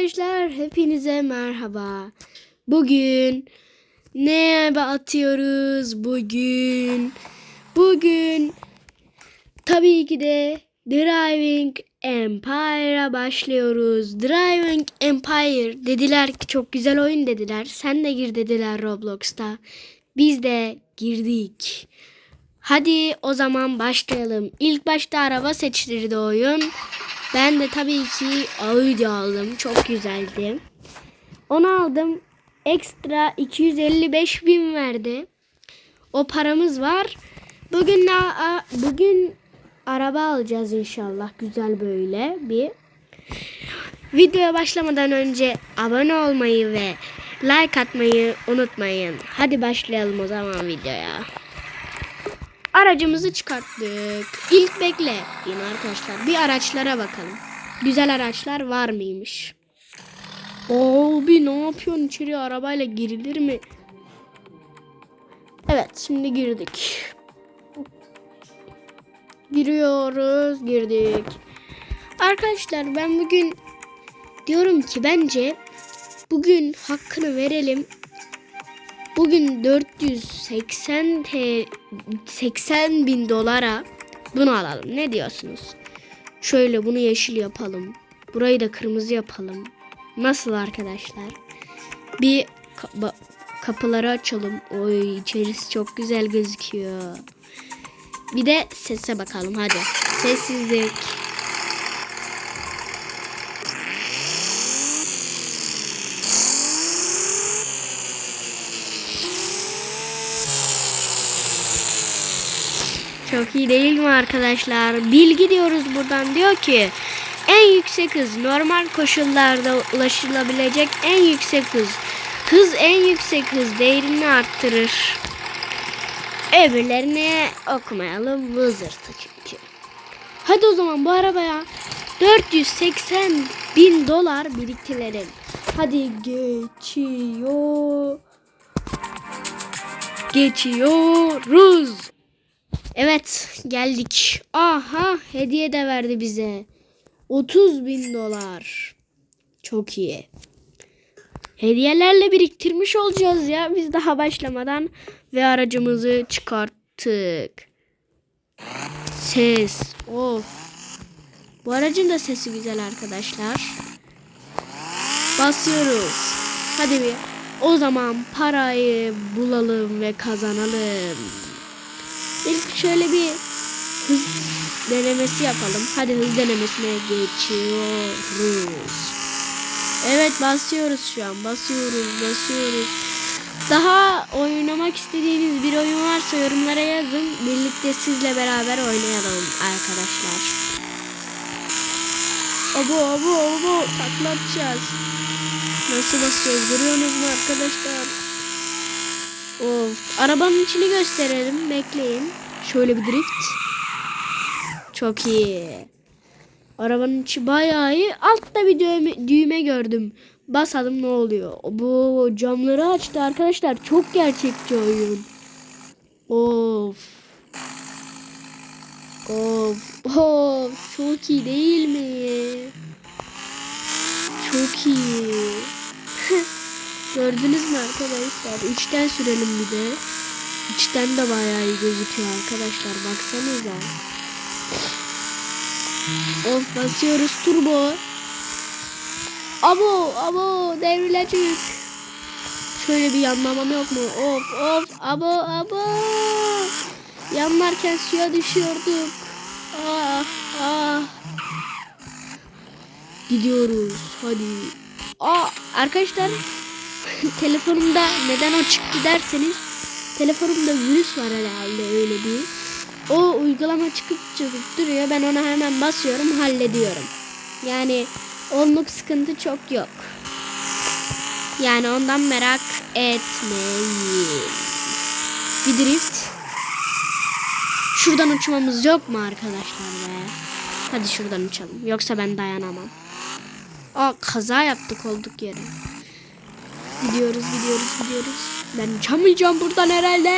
Arkadaşlar hepinize merhaba. Bugün ne atıyoruz bugün? Bugün tabii ki de Driving Empire'a başlıyoruz. Driving Empire dediler ki çok güzel oyun dediler. Sen de gir dediler Roblox'ta. Biz de girdik. Hadi o zaman başlayalım. İlk başta araba seçtirdi oyun. Ben de tabii ki Audi aldım. Çok güzeldi. Onu aldım. Ekstra 255 bin verdi. O paramız var. Bugün bugün araba alacağız inşallah. Güzel böyle bir. Videoya başlamadan önce abone olmayı ve like atmayı unutmayın. Hadi başlayalım o zaman videoya. Aracımızı çıkarttık. İlk bekle diyeyim arkadaşlar. Bir araçlara bakalım. Güzel araçlar var mıymış? Abi ne yapıyorsun içeri arabayla girilir mi? Evet şimdi girdik. Giriyoruz girdik. Arkadaşlar ben bugün diyorum ki bence bugün hakkını verelim. Bugün 480 T 80 bin dolara bunu alalım. Ne diyorsunuz? Şöyle bunu yeşil yapalım. Burayı da kırmızı yapalım. Nasıl arkadaşlar? Bir ka- kapıları açalım. Oy içerisi çok güzel gözüküyor. Bir de sese bakalım hadi. Sessizlik. Çok iyi değil mi arkadaşlar? Bilgi diyoruz buradan diyor ki en yüksek hız normal koşullarda ulaşılabilecek en yüksek hız. Hız en yüksek hız değerini arttırır. Öbürlerini okumayalım vızırtı çünkü. Hadi o zaman bu arabaya 480 bin dolar biriktirelim. Hadi geçiyor. Geçiyoruz. Evet geldik. Aha hediye de verdi bize. 30 bin dolar. Çok iyi. Hediyelerle biriktirmiş olacağız ya biz daha başlamadan ve aracımızı çıkarttık. Ses. Of. Bu aracın da sesi güzel arkadaşlar. Basıyoruz. Hadi bir. O zaman parayı bulalım ve kazanalım. İlk şöyle bir hız denemesi yapalım. Hadi hız denemesine geçiyoruz. Evet basıyoruz şu an. Basıyoruz, basıyoruz. Daha oynamak istediğiniz bir oyun varsa yorumlara yazın. Birlikte sizle beraber oynayalım arkadaşlar. Abo abo abo taklatacağız. Nasıl basıyoruz görüyorsunuz mu arkadaşlar? Of. Arabanın içini gösterelim. Bekleyin. Şöyle bir drift. Çok iyi. Arabanın içi bayağı iyi. Altta bir düğme, düğme gördüm. Basalım ne oluyor? Bu camları açtı arkadaşlar. Çok gerçekçi oyun. Of. Of. Of. Çok iyi değil mi? Çok iyi. Gördünüz mü arkadaşlar? İçten sürelim bir de. İçten de bayağı iyi gözüküyor arkadaşlar. Baksanıza. Of basıyoruz turbo. Abo abo devrilecek. Şöyle bir yanmamam yok mu? Of of abo abo. Yanlarken suya düşüyorduk. Ah ah. Gidiyoruz hadi. Aa arkadaşlar telefonumda neden o çıktı derseniz telefonumda virüs var herhalde öyle bir. O uygulama çıkıp çıkıp duruyor. Ben ona hemen basıyorum hallediyorum. Yani onluk sıkıntı çok yok. Yani ondan merak etmeyin. Bir drift. Şuradan uçmamız yok mu arkadaşlar be? Hadi şuradan uçalım. Yoksa ben dayanamam. Aa kaza yaptık olduk yere. Gidiyoruz gidiyoruz gidiyoruz. Ben uçamayacağım buradan herhalde.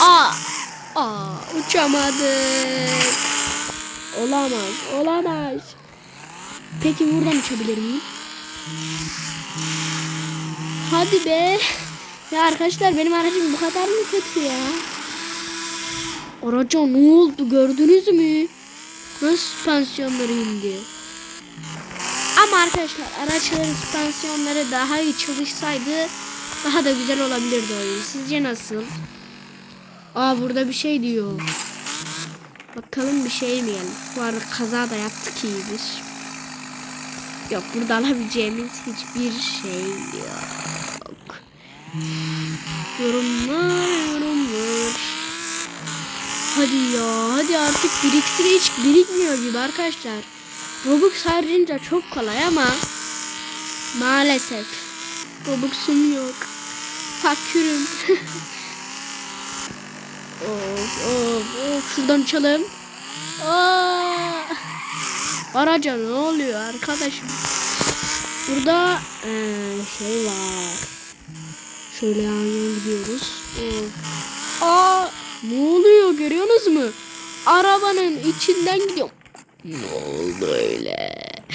Aa, aa uçamadık. Olamaz olamaz. Peki buradan uçabilir miyim? Hadi be. Ya arkadaşlar benim aracım bu kadar mı kötü ya? Araca ne oldu gördünüz mü? Nasıl süspansiyonları indi? Ama arkadaşlar araçların süspansiyonları daha iyi çalışsaydı daha da güzel olabilirdi oyun. Sizce nasıl? Aa burada bir şey diyor. Bakalım bir şey mi geldi? Bu arada kaza da yaptık iyidir. Yok burada alabileceğimiz hiçbir şey yok. Yorumlar yorumlar. Hadi ya hadi artık biriksin hiç birikmiyor gibi arkadaşlar. Robux harcayınca çok kolay ama maalesef Robux'um yok. Fakürüm. of of of şuradan uçalım. Aa! Araca ne oluyor arkadaşım? Burada eee, şey var. Şöyle yan yan gidiyoruz. Aa, ne oluyor görüyorsunuz mu? Arabanın içinden gidiyor. Ne oldu öyle?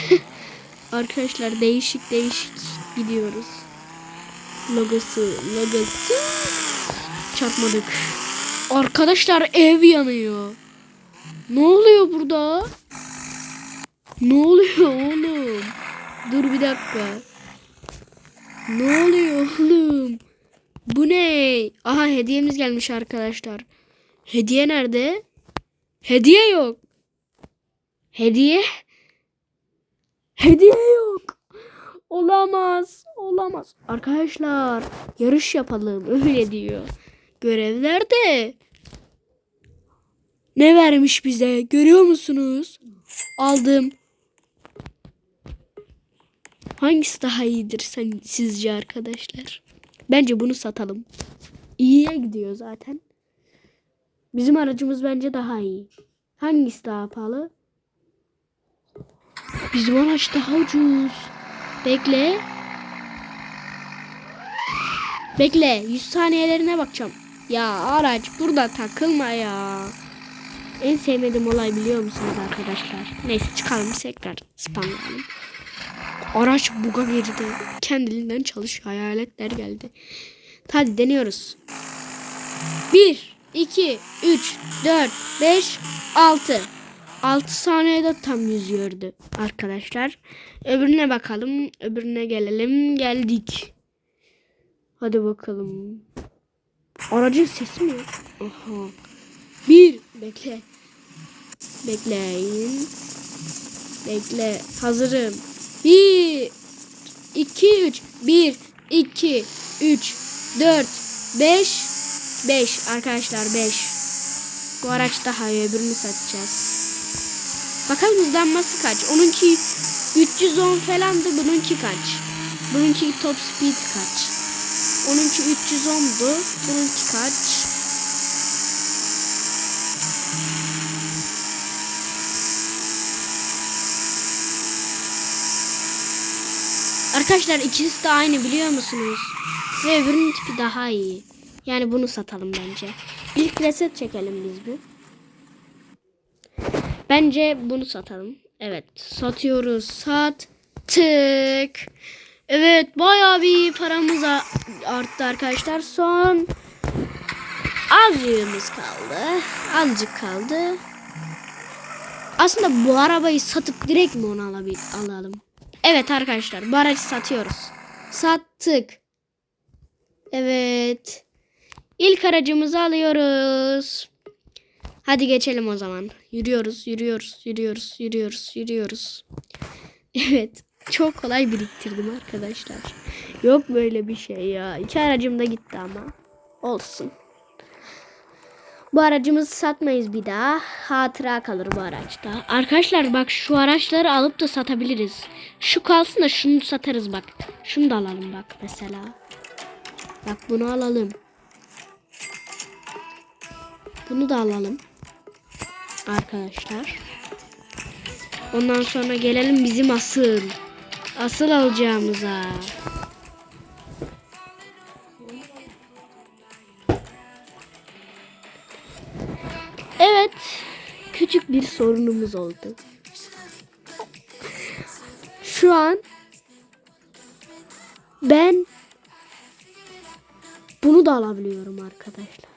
Arkadaşlar değişik değişik gidiyoruz. Logosu, logosu. Çarpmadık. Arkadaşlar ev yanıyor. Ne oluyor burada? Ne oluyor oğlum? Dur bir dakika. Ne oluyor oğlum? Bu ne? Aha hediyemiz gelmiş arkadaşlar. Hediye nerede? Hediye yok. Hediye? Hediye yok. Olamaz. Olamaz. Arkadaşlar yarış yapalım öyle diyor. Görevlerde ne vermiş bize görüyor musunuz? Aldım. Hangisi daha iyidir sen, sizce arkadaşlar? Bence bunu satalım. İyiye gidiyor zaten. Bizim aracımız bence daha iyi. Hangisi daha pahalı? Bizim araç daha ucuz. Bekle. Bekle. 100 saniyelerine bakacağım. Ya araç burada takılma ya. En sevmediğim olay biliyor musunuz arkadaşlar? Neyse çıkalım tekrar spamlayalım. Araç buga girdi. Kendiliğinden çalışıyor. Hayaletler geldi. Hadi deniyoruz. 1, 2, 3, 4, 5, 6. 6 saniyede tam yüzüyordu arkadaşlar. Öbürüne bakalım. Öbürüne gelelim. Geldik. Hadi bakalım. Aracın sesi mi? Aha. Bir. Bekle. Bekleyin. Bekle. Hazırım. Bir. iki, üç. Bir. iki, üç. Dört. Beş. Beş. Arkadaşlar beş. Bu araç daha iyi. Öbürünü satacağız. Bakalım hızlanması kaç? Onunki 310 falandı. Bununki kaç? Bununki top speed kaç? Onunki 310'du. Bununki kaç? Arkadaşlar ikisi de aynı biliyor musunuz? Ve öbürünün tipi daha iyi. Yani bunu satalım bence. İlk reset çekelim biz bir. Bence bunu satalım. Evet satıyoruz. Sattık. Evet bayağı bir paramız arttı arkadaşlar. Son az yığımız kaldı. Azıcık kaldı. Aslında bu arabayı satıp direkt mi onu alalım? Evet arkadaşlar bu aracı satıyoruz. Sattık. Evet. İlk aracımızı alıyoruz. Hadi geçelim o zaman. Yürüyoruz, yürüyoruz, yürüyoruz, yürüyoruz, yürüyoruz. Evet. Çok kolay biriktirdim arkadaşlar. Yok böyle bir şey ya. İki aracım da gitti ama. Olsun. Bu aracımızı satmayız bir daha. Hatıra kalır bu araçta. Arkadaşlar bak şu araçları alıp da satabiliriz. Şu kalsın da şunu satarız bak. Şunu da alalım bak mesela. Bak bunu alalım. Bunu da alalım. Arkadaşlar. Ondan sonra gelelim bizim asıl. Asıl alacağımıza. Evet. Küçük bir sorunumuz oldu. şu an ben bunu da alabiliyorum arkadaşlar.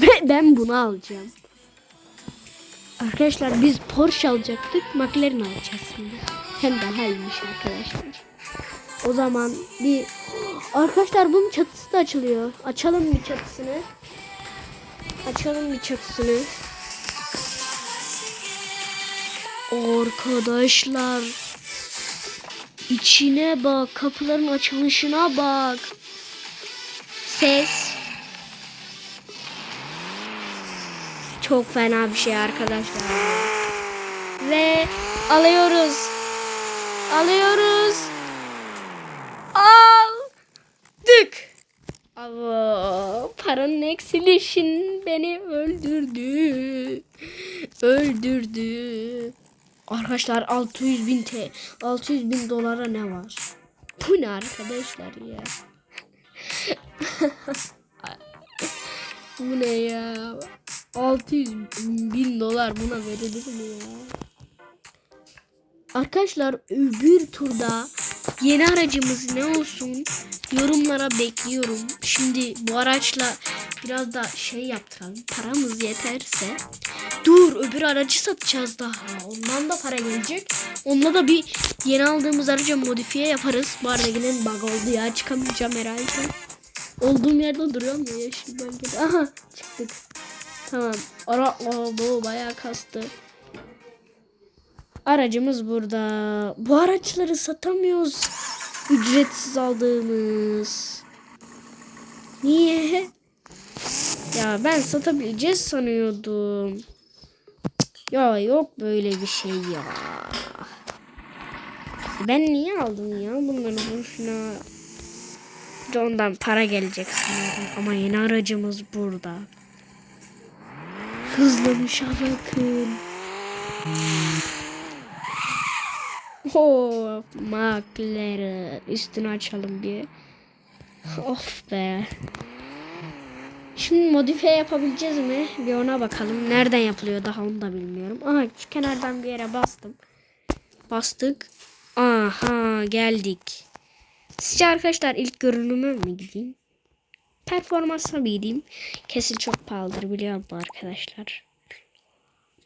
Ve ben bunu alacağım. Arkadaşlar biz Porsche alacaktık. McLaren alacağız şimdi. Hem daha iyiymiş arkadaşlar. O zaman bir arkadaşlar bunun çatısı da açılıyor. Açalım bir çatısını. Açalım bir çatısını. Arkadaşlar içine bak, kapıların açılışına bak. Ses. Çok fena bir şey arkadaşlar. Ve alıyoruz. Alıyoruz. Aldık. Ama paranın eksilişin beni öldürdü. Öldürdü. Arkadaşlar 600 bin T 600 bin dolara ne var? Bu ne arkadaşlar ya? Bu ne ya? 600 bin dolar buna verilir mi ya? Arkadaşlar öbür turda yeni aracımız ne olsun yorumlara bekliyorum. Şimdi bu araçla biraz da şey yaptıralım. Paramız yeterse. Dur öbür aracı satacağız daha. Ondan da para gelecek. Onunla da bir yeni aldığımız aracı modifiye yaparız. Bu arada yine bug oldu ya. Çıkamayacağım herhalde. Olduğum yerde duruyorum ya yeşil bölgede. Aha çıktık. Tamam. Ara Aa, bu bayağı kastı. Aracımız burada. Bu araçları satamıyoruz. Ücretsiz aldığımız. Niye? Ya ben satabileceğiz sanıyordum. Ya yok böyle bir şey ya. Ben niye aldım ya bunları boşuna? Ondan para gelecek sanıyordum. Ama yeni aracımız burada. Hızlanışa bakın. Oh, McLaren. Üstünü açalım bir. Of be. Şimdi modifiye yapabileceğiz mi? Bir ona bakalım. Nereden yapılıyor daha onu da bilmiyorum. Aha şu kenardan bir yere bastım. Bastık. Aha geldik. Sizce arkadaşlar ilk görünüme mi gideyim? Performansa mı gideyim? Kesin çok pahalıdır biliyorum bu arkadaşlar.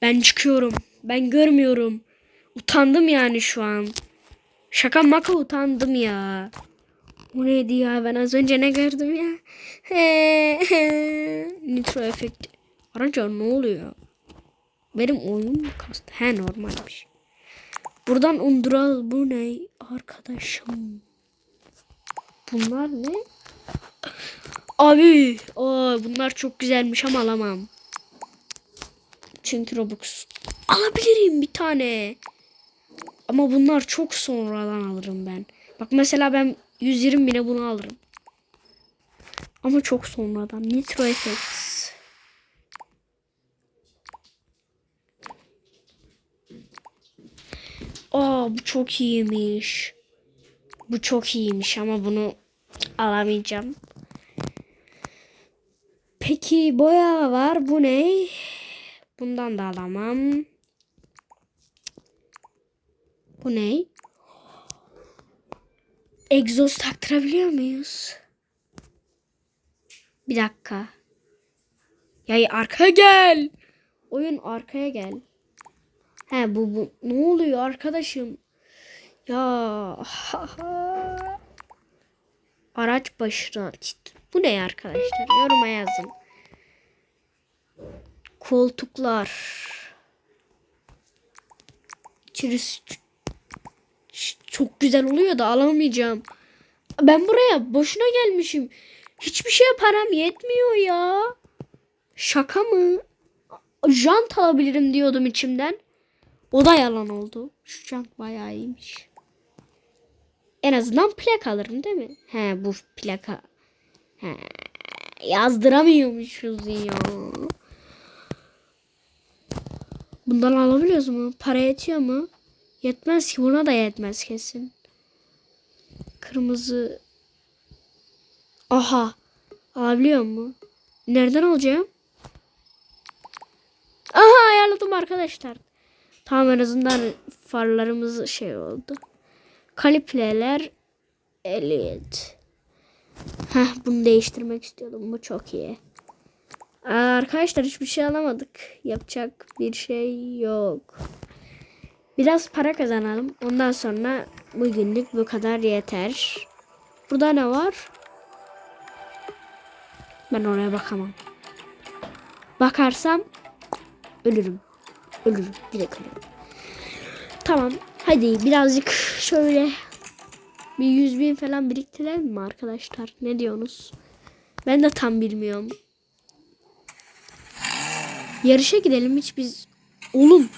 Ben çıkıyorum. Ben görmüyorum. Utandım yani şu an. Şaka maka utandım ya. O neydi ya ben az önce ne gördüm ya. Nitro efekti. Araca ne oluyor? Benim oyun mu kastı? He normalmiş. Buradan undural bu ne arkadaşım? Bunlar ne? Abi, aa, bunlar çok güzelmiş ama alamam. Çünkü Robux alabilirim bir tane. Ama bunlar çok sonradan alırım ben. Bak mesela ben 120 bine bunu alırım. Ama çok sonradan. Nitro Effects. Aa bu çok iyiymiş. Bu çok iyiymiş ama bunu alamayacağım. Peki boya var. Bu ne? Bundan da alamam. Bu ne? Egzoz taktırabiliyor muyuz? Bir dakika. Ya arkaya gel. Oyun arkaya gel. He bu, bu ne oluyor arkadaşım? Ya araç başına bu ne arkadaşlar? Yoruma yazın. Koltuklar. İçerisi çok güzel oluyor da alamayacağım. Ben buraya boşuna gelmişim. Hiçbir şeye param yetmiyor ya. Şaka mı? Jant alabilirim diyordum içimden. O da yalan oldu. Şu jant bayağı iyiymiş. En azından plak alırım değil mi? He bu plaka. He, yazdıramıyormuşuz ya. Bundan alabiliyoruz mu? Para yetiyor mu? Yetmez ki buna da yetmez kesin. Kırmızı. Aha. Alabiliyor mu? Nereden alacağım? Aha ayarladım arkadaşlar. Tamam en azından farlarımız şey oldu. Kalipleler Elite. Heh bunu değiştirmek istiyordum. Bu çok iyi. Arkadaşlar hiçbir şey alamadık. Yapacak bir şey yok. Biraz para kazanalım. Ondan sonra bugünlük bu kadar yeter. Burada ne var? Ben oraya bakamam. Bakarsam ölürüm. Ölürüm. Direkt ölürüm. Tamam. Hadi birazcık şöyle bir yüz bin falan biriktirelim mi arkadaşlar? Ne diyorsunuz? Ben de tam bilmiyorum. Yarışa gidelim hiç biz. Oğlum.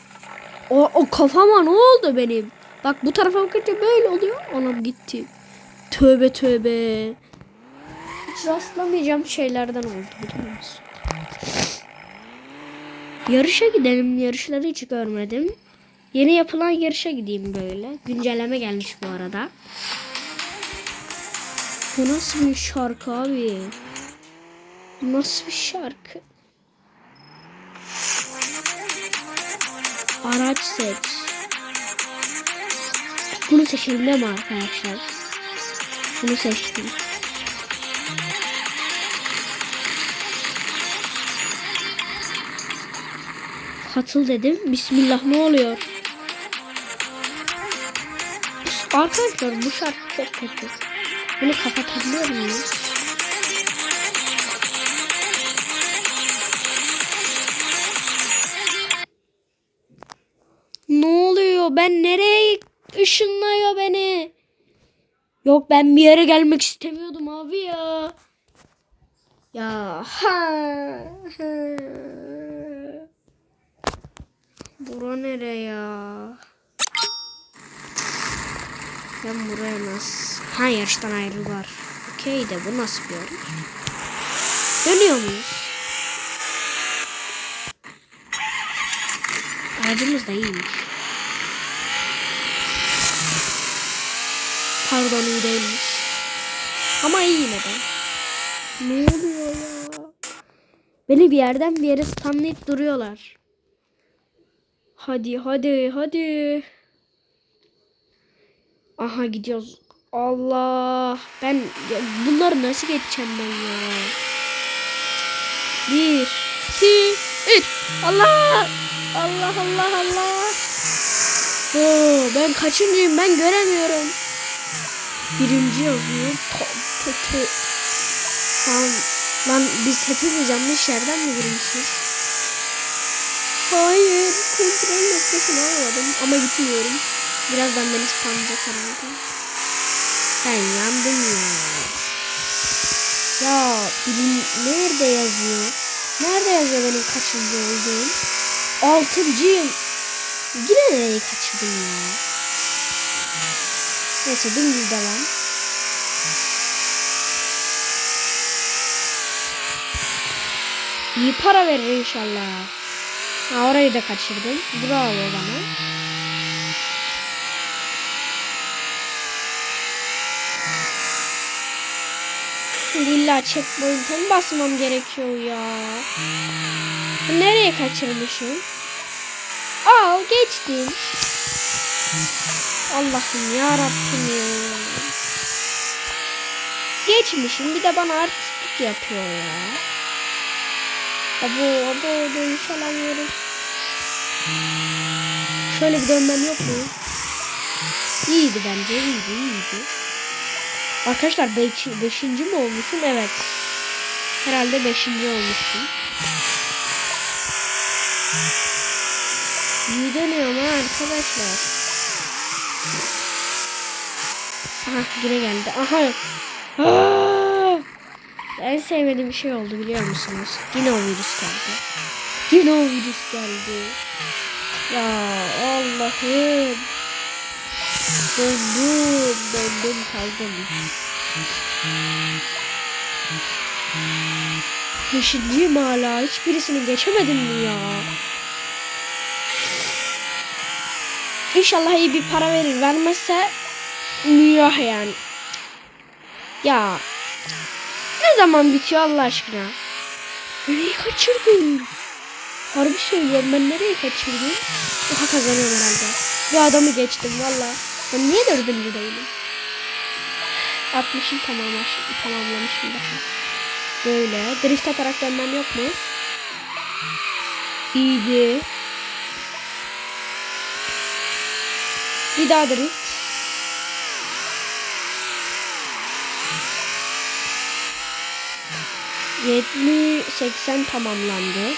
O, o kafama ne oldu benim? Bak bu tarafa bakınca böyle oluyor. Anam gitti. Tövbe tövbe. Hiç rastlamayacağım şeylerden oldu biliyor musun? Yarışa gidelim. Yarışları hiç görmedim. Yeni yapılan yarışa gideyim böyle. Güncelleme gelmiş bu arada. Bu nasıl bir şarkı abi? Bu Nasıl bir şarkı? Araç seç. Bunu seçelim değil arkadaşlar? Bunu seçtim. Katıl dedim. Bismillah ne oluyor? Arkadaşlar bu şarkı çok kötü. Bunu kapatabiliyor muyuz? Yok ben bir yere gelmek istemiyordum abi ya. Ya ha. ha. Bura nere ya? Ben buraya nasıl? Ha yarıştan ayrıldılar. Okey de bu nasıl bir yarış? Dönüyor muyuz? Aracımız da iyiymiş. Pardon iyi değilmiş. Ama iyi yine de. Ne oluyor ya? Beni bir yerden bir yere spamlayıp duruyorlar. Hadi hadi hadi. Aha gidiyoruz. Allah. Ben ya bunları nasıl geçeceğim ben ya? Bir, iki, üç. Allah. Allah Allah Allah. Oo, ben kaçıncıyım ben göremiyorum. Birinci yazıyor. Tam kötü. Lan, lan biz hepimiz yanlış yerden mi girmişiz? Hayır. Kontrol noktasını almadım ama gitmiyorum. Birazdan beni spamlayacak herhalde. Ben yandım ya. Ya bilim nerede yazıyor? Nerede yazıyor benim kaçıncı olduğum? Altıncıyım. Yine nereyi kaçırdım ya? Neyse dümdüz devam. İyi para verir inşallah. Ha, orayı da kaçırdım. Bravo bana. Şimdi illa checkpoint'e mi basmam gerekiyor ya? Nereye kaçırmışım? Al geçtim. Allah'ım ya Rabbim ya. Geçmişim bir de bana artistlik yapıyor ya. Abo abo dönüş alamıyoruz. Şöyle bir dönmem yok mu? İyiydi bence iyiydi iyiydi. Arkadaşlar beş, beşinci mi olmuşum? Evet. Herhalde beşinci olmuşum. İyi dönüyorum ha arkadaşlar. Aha yine geldi. Aha. Aa! En sevmediğim şey oldu biliyor musunuz? Yine o virüs geldi. Yine o virüs geldi. Ya Allah'ım. Döndüm, döndüm kaldım. Beşinciyim hala. Hiçbirisini geçemedim mi ya? İnşallah iyi bir para verir. Vermezse müyah yani. Ya ne zaman bitiyor Allah aşkına? Nereyi kaçırdım? Harbi söylüyorum ben nereyi kaçırdım? Daha kazanıyorum herhalde. Bir adamı geçtim valla. Ben niye dördüncü değilim? 60'ı tamamlaş, tamamlamışım daha. Böyle. Drift atarak dönmem yok mu? İyiydi. Bir daha drift. Yetmiş seksen tamamlandı.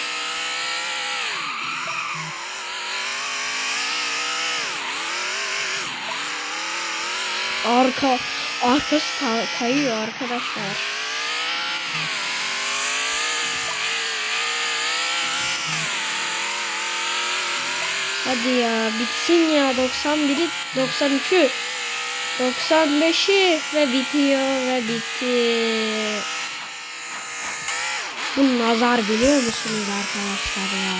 Arka arkası ka- kayıyor arkadaşlar. Hadi ya bitsin ya 91'i 93'ü 95'i ve bitiyor ve bitti. Bu nazar biliyor musunuz arkadaşlar ya?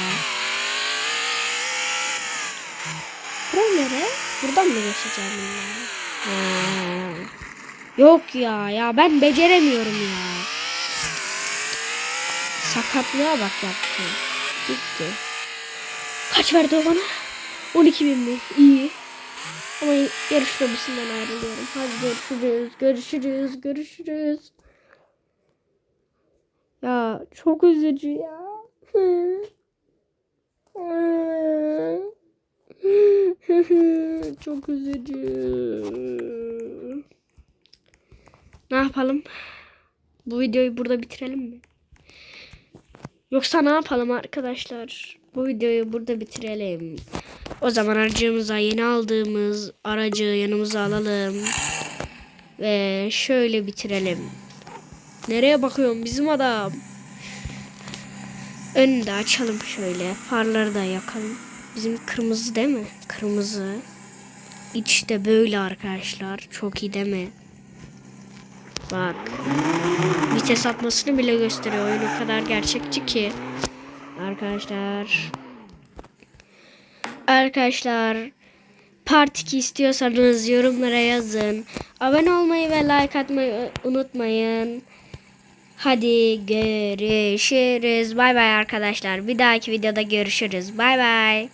Bura nere? Buradan mı geçeceğim ya? Ha. Yok ya ya ben beceremiyorum ya. Sakatlığa bak yaptı. Bitti. Kaç verdi o bana? 12 bin mi? İyi. Ama yarış lobisinden ayrılıyorum. Hadi görüşürüz. Görüşürüz. Görüşürüz. Ya çok üzücü ya. çok üzücü. Ne yapalım? Bu videoyu burada bitirelim mi? Yoksa ne yapalım arkadaşlar? Bu videoyu burada bitirelim. O zaman aracımıza yeni aldığımız aracı yanımıza alalım. Ve şöyle bitirelim. Nereye bakıyorum bizim adam? Önünü de açalım şöyle. Farları da yakalım. Bizim kırmızı değil mi? Kırmızı. İçte böyle arkadaşlar. Çok iyi değil mi? Bak. Vites atmasını bile gösteriyor. Oyun o kadar gerçekçi ki. Arkadaşlar. Arkadaşlar. Part 2 istiyorsanız yorumlara yazın. Abone olmayı ve like atmayı unutmayın. Hadi görüşürüz. Bay bay arkadaşlar. Bir dahaki videoda görüşürüz. Bay bay.